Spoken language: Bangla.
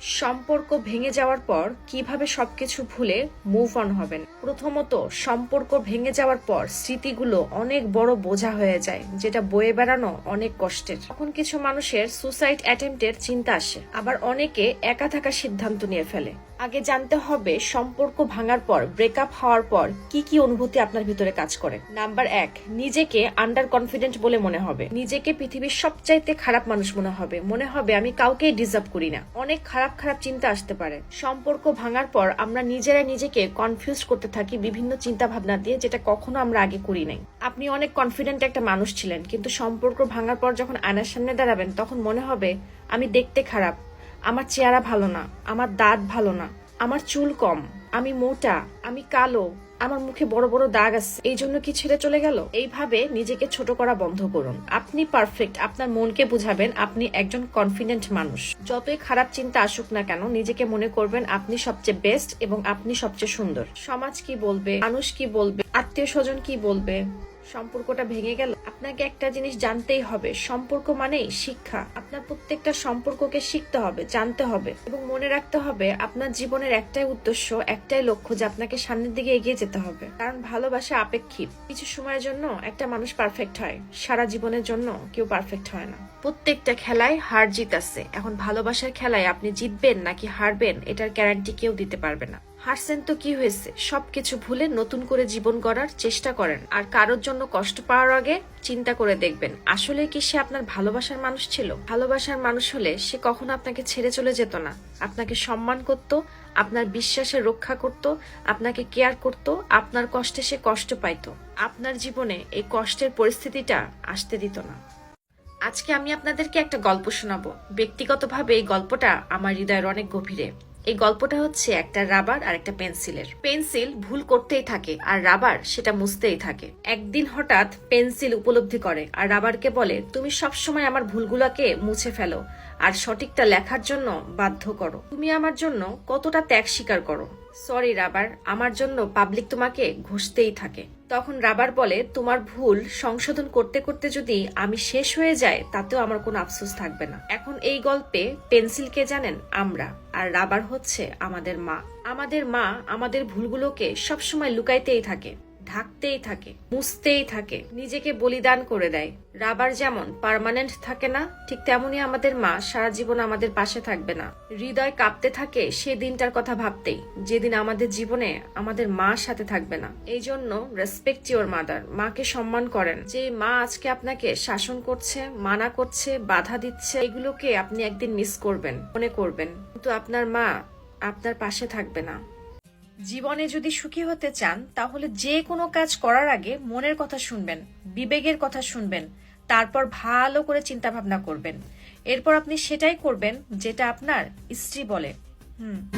সম্পর্ক ভেঙে যাওয়ার পর কীভাবে সবকিছু ভুলে মুভ অন হবেন? প্রথমত, সম্পর্ক ভেঙে যাওয়ার পর স্মৃতিগুলো অনেক বড় বোঝা হয়ে যায়, যেটা বয়ে বেড়ানো অনেক কষ্টের। তখন কিছু মানুষের সুসাইড অ্যাটেম্পটের চিন্তা আসে, আবার অনেকে একা থাকার সিদ্ধান্ত নিয়ে ফেলে। আগে জানতে হবে সম্পর্ক ভাঙার পর ব্রেকআপ হওয়ার পর কি কি অনুভূতি আপনার ভিতরে কাজ করে। নাম্বার এক, নিজেকে আন্ডার কনফিডেন্ট বলে মনে হবে। নিজেকে পৃথিবীর সবচাইতে খারাপ মানুষ মনে হবে। মনে হবে আমি কাউকেই ডিজার্ভ করি না। অনেক খারাপ খারাপ চিন্তা আসতে পারে। সম্পর্ক ভাঙার পর আমরা নিজেরাই নিজেকে কনফিউজ করতে থাকি বিভিন্ন চিন্তা ভাবনা দিয়ে, যেটা কখনো আমরা আগে করি নাই। আপনি অনেক কনফিডেন্ট একটা মানুষ ছিলেন, কিন্তু সম্পর্ক ভাঙার পর যখন আয়নার সামনে দাঁড়াবেন, তখন মনে হবে আমি দেখতে খারাপ। আমার চেহারা ভালো না, আমার দাঁত ভালো না, আমার চুল কম, আমি মোটা, আমি কালো, আমার মুখে বড় বড় দাগ আছে, এই জন্য কি ছেড়ে চলে গেল? এইভাবে নিজেকে ছোট করা বন্ধ করুন। আপনি পারফেক্ট আপনার মনকে বুঝাবেন, আপনি একজন কনফিডেন্ট মানুষ। যতই খারাপ চিন্তা আসুক না কেন, নিজেকে মনে করবেন আপনি সবচেয়ে বেস্ট এবং আপনি সবচেয়ে সুন্দর। সমাজ কি বলবে? মানুষ কি বলবে? আত্মীয় স্বজন কি বলবে? সম্পর্কটা ভেঙে গেল। আপনাকে একটা জিনিস জানতেই হবে। সম্পর্ক মানেই শিক্ষা। আপনার প্রত্যেকটা সম্পর্ককে শিখতে হবে, জানতে হবে এবং মনে রাখতে হবে আপনার জীবনের একটাই উদ্দেশ্য, একটাই লক্ষ্য যে আপনাকে সামনের দিকে এগিয়ে যেতে হবে। কারণ ভালোবাসা আপেক্ষিক। কিছু সময়ের জন্য একটা মানুষ পারফেক্ট হয়। সারা জীবনের জন্য কেউ পারফেক্ট হয় না। প্রত্যেকটা খেলায় হার জিত আছে। এখন ভালোবাসার খেলায় আপনি জিতবেন নাকি হারবেন, এটার গ্যারান্টি কেউ দিতে পারবে না। হারছেন তো কি হয়েছে? সবকিছু ভুলে নতুন করে জীবন গড়ার চেষ্টা করেন। আর কারোর জন্য কষ্ট পাওয়ার আগে চিন্তা করে দেখবেন, আসলে কি সে আপনার ভালোবাসার মানুষ ছিল? ভালোবাসার মানুষ হলে সে কখনো আপনাকে ছেড়ে চলে যেত না। আপনাকে সম্মান করত, আপনার বিশ্বাসে রক্ষা করত, আপনাকে কেয়ার করত, আপনার কষ্টে সে কষ্ট পাইতো। আপনার জীবনে এই কষ্টের পরিস্থিতিটা আসতে দিত না। আজকে আমি আপনাদেরকে একটা গল্প শোনাবো। ব্যক্তিগতভাবে এই গল্পটা আমার হৃদয়ের অনেক গভীরে। এই গল্পটা হচ্ছে একটা রাবার আর একটা পেন্সিলের। পেন্সিল ভুল করতেই থাকে আর রাবার সেটা মুছতেই থাকে। একদিন হঠাৎ পেন্সিল উপলব্ধি করে আর রাবারকে বলে, তুমি সবসময় আমার ভুলগুলোকে মুছে ফেলো আর সঠিকটা লেখার জন্য বাধ্য করো। তুমি আমার জন্য কতটা ত্যাগ স্বীকার করো? সরি রাবার, আমার জন্য পাবলিক তোমাকে ঘষতেই থাকে। তখন রাবার বলে, তোমার ভুল সংশোধন করতে করতে যদি আমি শেষ হয়ে যায় তাতেও আমার কোনো আফসোস থাকবে না। এখন এই গল্পে পেন্সিলকে জানেন? আমরা। আর রাবার হচ্ছে আমাদের মা। আমাদের মা আমাদের ভুলগুলোকে সবসময় লুকাইতেই থাকে। ঢাকতেই থাকে, মুছতেই থাকে, নিজেকে বলিদান করে দেয়। রাবার যেমন পার্মানেন্ট থাকে না, ঠিক তেমনি আমাদের মা সারা জীবন আমাদের পাশে থাকবে না। হৃদয় কাঁপতে থাকে সে দিনটার কথা ভাবতেই, যেদিন আমাদের জীবনে আমাদের মা সাথে থাকবে না। এই জন্য রেসপেক্ট ইউর মাদার মাকে সম্মান করেন। যে মা আজকে আপনাকে শাসন করছে, মানা করছে, বাধা দিচ্ছে, এগুলোকে আপনি একদিন মিস করবেন, মনে করবেন। কিন্তু আপনার মা আপনার পাশে থাকবে না। জীবনে যদি সুখী হতে চান, তাহলে যে কোনো কাজ করার আগে মনের কথা শুনবেন, বিবেকের কথা শুনবেন, তারপর ভালো করে চিন্তা ভাবনা করবেন। এরপর আপনি সেটাই করবেন যেটা আপনার স্ত্রী বলে। হুম।